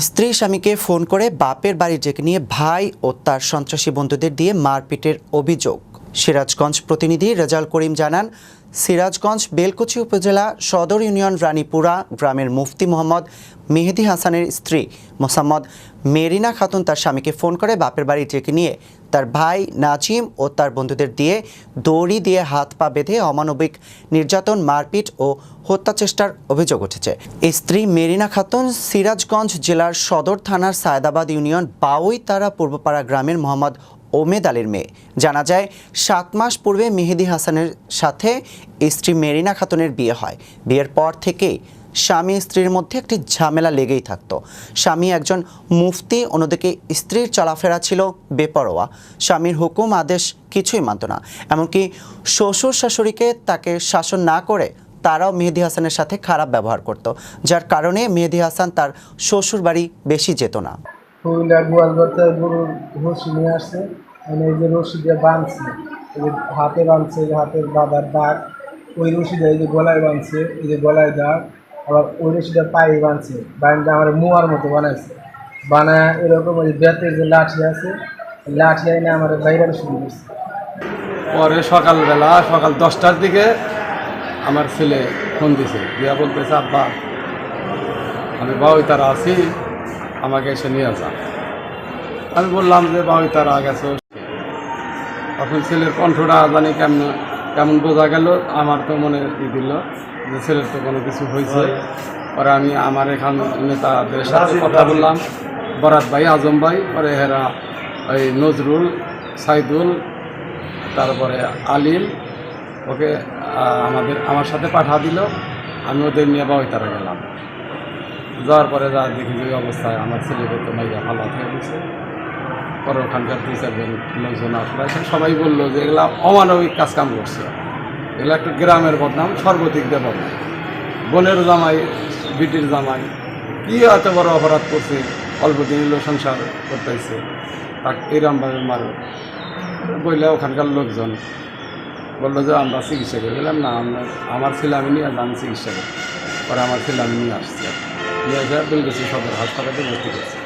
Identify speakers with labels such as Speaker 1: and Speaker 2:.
Speaker 1: স্ত্রী স্বামীকে ফোন করে বাপের বাড়ি ডেকে নিয়ে ভাই ও তার সন্ত্রাসী বন্ধুদের দিয়ে মারপিটের অভিযোগ। সিরাজগঞ্জ প্রতিনিধি রেজাল করিম জানান, সিরাজগঞ্জ, বেলকুচি উপজেলা সদর ইউনিয়ন রানীপুরা গ্রামের মুফতি মোহাম্মদ মেহেদি হাসানের স্ত্রী মোসাম্মদ মেরিনা খাতুন তার স্বামীকে ফোন করে বাপের বাড়ি ডেকে নিয়ে তার ভাই নাজিম ও তার বন্ধুদের দিয়ে দড়ি দিয়ে হাত পা বেঁধে অমানবিক নির্যাতন, মারপিট ও হত্যা চেষ্টার অভিযোগ উঠেছে। স্ত্রী মেরিনা খাতুন সিরাজগঞ্জ জেলার সদর থানার সায়দাবাদ ইউনিয়ন বাউইতারা পূর্বপাড়া গ্রামের মোহাম্মদ ওমেদ আলীর মেয়ে। জানা যায়, সাত মাস পূর্বে মেহেদি হাসানের সাথে স্ত্রী মেরিনা খাতুনের বিয়ে হয়। বিয়ের পর থেকেই স্বামী স্ত্রীর মধ্যে একটি ঝামেলা লেগেই থাকতো। স্বামী একজন মুফতি, অন্যদিকে স্ত্রীর চলাফেরা ছিল বেপরোয়া। স্বামীর হুকুম, আদেশ কিছুই মানত না। এমনকি শ্বশুর শাশুড়িকে তাকে শাসন না করে তারাও মেহেদি হাসানের সাথে খারাপ ব্যবহার করত। যার কারণে মেহেদি হাসান তার শ্বশুর বাড়ি বেশি যেত না।
Speaker 2: মানে এই যে রশি দিয়ে বাঁধছে, এই যে হাতে বাঁধছে, এই যে হাতের বাঁধার দাগ, ওই রশিটা এই যে গলায় বাঁধছে, এই যে গলায় দাগ, আবার ওই রশিটা পায়ে বাঁধছে বাঁধতে আমার মুয়ার মতো বানাইছে। বানায় এরকম ওই বেতের যে লাঠি আছে লাঠি এনে আমার বাইরে শুরু করছে
Speaker 3: পরে সকালবেলা, সকাল দশটার দিকে আমার ছেলে ফোন দিছে, দিয়া বলতেছে, আব্বা, আমি বাবুই তারা আছি, আমাকে এসে নিয়ে আসা আমি বললাম যে বাবুই তারা গেছো? তখন ছেলের কণ্ঠটা জানি কেমন কেমন বোঝা গেল আমার তো মনে ই দিল যে ছেলের তো কোনো কিছু হয়েছে। পরে আমি আমার এখান নেতাদের সাথে কথা বললাম। বরাত ভাই আজম ভাই পরে হেরা ওই নজরুল সাইদুল তারপরে আলিম ওকে আমাদের আমার সাথে পাঠা দিল। আমি ওদের নিয়ে বাবুই তারা গেলাম। যাওয়ার পরে যা দেখি যে অবস্থায় আমার ছেলেকে তো মাইয়া ভালো হয়ে গেছে পরে ওখানকার দুই চারজন লোকজন আসলে, এসে সবাই বলল যে এগুলা অমানবিক কাজ কাম করছে। এগুলো একটা গ্রামের বদনাম, সর্বদিক দিয়ে বোনের জামাই, বিটির জামাই, কি এত বড় অপরাধ করছে, অল্প দিন সংসার করতেছে, তাকে এরমভাবে মারো বললে ওখানকার লোকজন বলল যে, আমরা চিকিৎসা করে বললাম না, আমরা ছেলে আমি নিয়ে আমি চিকিৎসা করি। পরে আমার ছেলে আমি নিয়ে আসছি। নিয়ে আসে বেলগেছি সদর হাসপাতালে ভর্তি করছি।